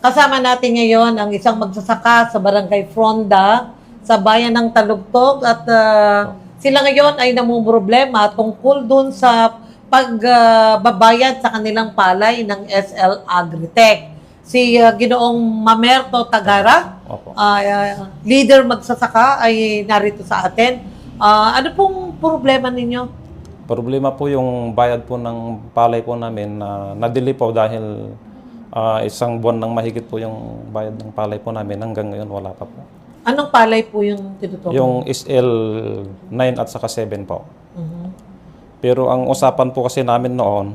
Kasama natin ngayon ang isang magsasaka sa Barangay Fronda sa bayan ng Talugtog at ah, sila ngayon ay namumroblema tungkol dun sa pagbabayad sa kanilang palay ng SL Agritech. Si ah, Ginoong Mamerto Tagara, Opo. ah, leader magsasaka ay narito sa atin. Ah, ano pong problema ninyo? Problema po yung bayad po ng palay po namin na nadili po dahil ah, isang buwan nang mahigit po yung bayad ng palay po namin. Hanggang ngayon wala pa po. Anong palay po yung tinutukoy? Yung SL 9 at saka 7 po. Mhm. Pero ang usapan po kasi namin noon,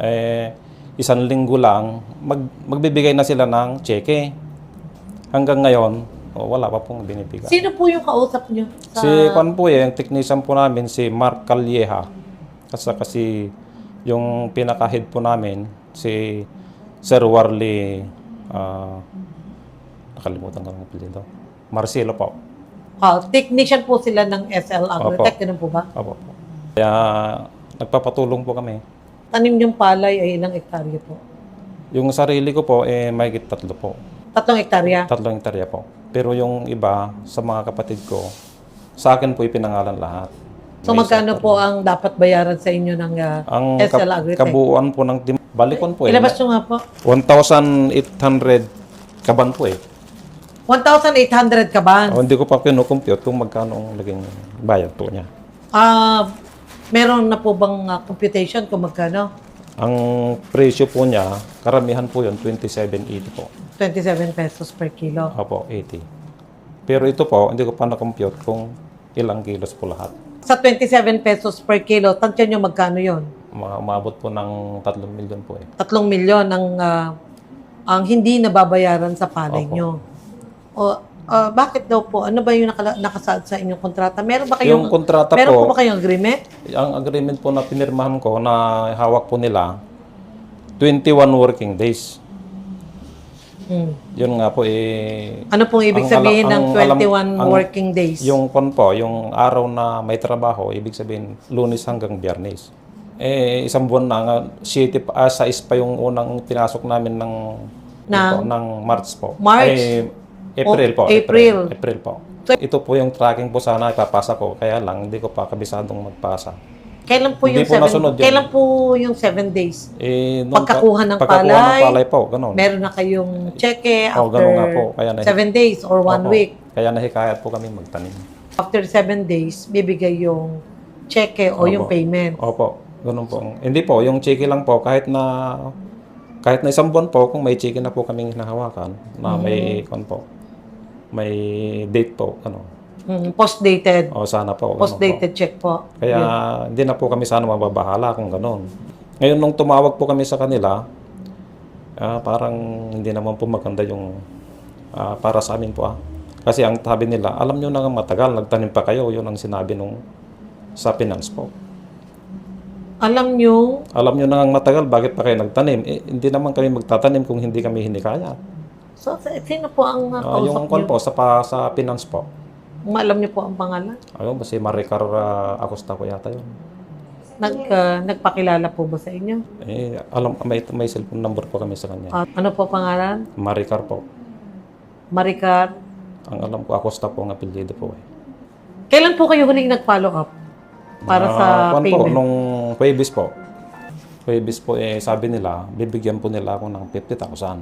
eh, isang linggo lang, mag, magbibigay na sila ng cheque. Hanggang ngayon, oh, wala pa pong binibigay. Sino po yung kausap nyo? Sa... Si Juan po eh, yung technician po namin, si Mark Calleja. Kasi kasi yung pinaka-head po namin, si Sir Warley, ah, nakalimutan ko ang apelyido. Marcelo po. Ah, technician po sila ng SL Agrotech, ganun po ba? Opo. Kaya nagpapatulong po kami. Tanim yung palay ay ilang ektarya po? Yung sarili ko po, eh, may tatlo po. Tatlong ektarya. Tatlong hektarya po. Pero yung iba, sa mga kapatid ko, sa akin po ipinangalan lahat. So May magkano po ang dapat bayaran sa inyo ng ah, Ang SL kap- Agritech? kabuuan po ng tim- balikon po eh. Ilabas nyo nga po. 1,800 kaban po eh. 1,800 ka ba? O, hindi ko pa kinukompute kung magkano ang naging bayad po niya. Ah, meron na po bang ah, computation kung magkano? Ang presyo po niya, karamihan po yun, 27.80 po. 27 pesos per kilo. Opo, 80. Pero ito po, hindi ko pa na-compute kung ilang kilos po lahat. Sa 27 pesos per kilo, tansya nyo magkano yon? Umabot po ng 3 milyon po eh. 3 milyon ang ah, ang hindi nababayaran sa palay Opo. nyo. O, ah, bakit daw po? Ano ba yung nakala- nakasaad sa inyong kontrata? Meron ba kayong, Yung kontrata meron po po, ba kayong agreement? ang agreement po na pinirmahan ko na hawak po nila, 21 working days. Hmm. Yun nga po eh, Ano pong ibig Ang ala- sabihin ng ang alam- 21 ang- working days? Yung kon po, yung araw na may trabaho, ibig sabihin lunes hanggang biyernes. Eh, isang buwan na, nga, city pa, ah, sa pa yung unang pinasok namin ng, Ng? ito, ng March po. March? Ay, April po. April. April po. ito po yung tracking po sana ipapasa ko, kaya lang hindi ko pa kabisadong magpasa. Kailan po Hindi yung po seven, nasunod yun. kailan po yung 7 days? Eh, nung Pagkakuha ng pagkakuha palay, ng palay po, ganun. Meron na kayong cheque Oh, after nga po. Kaya na- 7 days or 1 Opo. week. Kaya nahikayat po kami magtanim. After 7 days, bibigay yung cheque o yung Opo. payment. Opo, ganun po. Hindi po, yung cheque lang po, kahit na kahit na isang buwan po, kung may cheque na po kaming hinahawakan, na may, kon po, may date po, ano, Mm, post-dated. o sana po. ganun po. Post-dated check po. Kaya hindi na po kami sana mababahala kung ganun. Ngayon, nung tumawag po kami sa kanila, ah, parang hindi naman po maganda yung ah, para sa amin po ah. Kasi ang sabi nila, alam nyo na nga matagal, nagtanim pa kayo, yun ang sinabi nung sa finance po. Alam nyo, Alam nyo na nga matagal, bakit pa kayo nagtanim? Eh, hindi naman kami magtatanim kung hindi kami hinikaya. so, sino po ang uh, kausap yung nyo? po, sa, pa, sa finance po. Alam nyo po ang pangalan? Ayun, si Maricar ah, Acosta po yata yun. Nag, uh, nagpakilala po ba sa inyo? Eh, alam, may, may cellphone number po kami sa kanya. Ah, ano po pangalan? Maricar po. Maricar. Ang alam ko, Acosta po ang apelyido po eh. Kailan po kayo huling nag-follow up? Para sa Ah, kwan po, payment? nung Huwebes po. Huwebes po, eh, sabi nila, bibigyan po nila ako ng 50,000.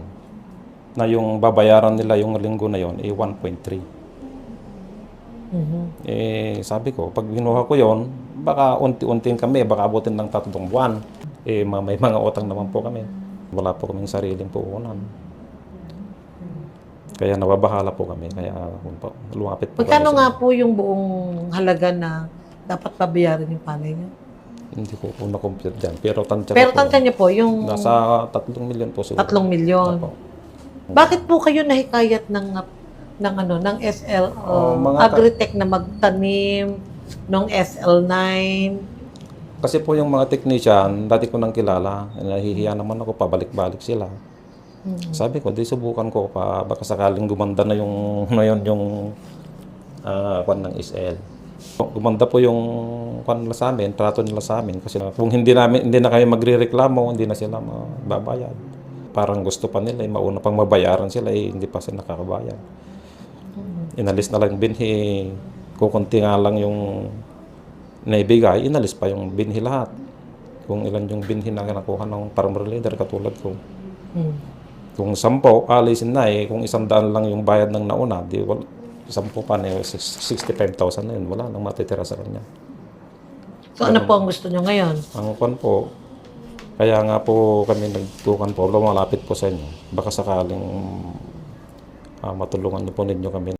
Na yung babayaran nila yung linggo na yon eh, 1.3. Mhm. Eh, sabi ko, pag ginuha ko yon baka unti-unting kami, baka abutin ng tatlong buwan. Eh, ma- may mga utang naman po kami. Wala po kaming sariling puhunan. Kaya nababahala po kami. Kaya kung po, lumapit po Magkano kami sa- nga po yung buong halaga na dapat pabayaran yung palay nyo? Hindi ko po na-compute dyan. Pero tansya Pero tansya nyo po, yung Nasa 3 milyon po siguro. tatlong milyon. Opo. Bakit po kayo nahikayat ng ng ano ng SL uh, Oh, mga ka- Agritech na magtanim ng SL9? Kasi po yung mga technician, dati ko nang kilala, nahihiya naman ako, pabalik-balik sila. Hmm. Sabi ko, di subukan ko pa, baka sakaling gumanda na yung, na yun, yung ah, kwan ng SL. Gumanda po yung kwan nila sa amin, trato nila sa amin. Kasi kung hindi, namin, hindi na kami magre-reklamo, hindi na sila mababayad. parang gusto pa nila, eh, mauna pang mabayaran sila, eh, hindi pa sila nakakabayan. Inalis na lang binhi, kukunti nga lang yung naibigay, inalis pa yung binhi lahat. Kung ilan yung binhi na nakuha ng farmer leader katulad ko. Hmm. Kung sampo, alisin na eh. Kung isang daan lang yung bayad ng nauna, di wala. Sampo pa na yun, 65,000 na yun. Wala nang matitira sa kanya. So ano po ang gusto nyo ngayon? Ang kwan po, kaya nga po kami nagtukan po, lumalapit po sa inyo. Baka sakaling ah, matulungan niyo po ninyo kami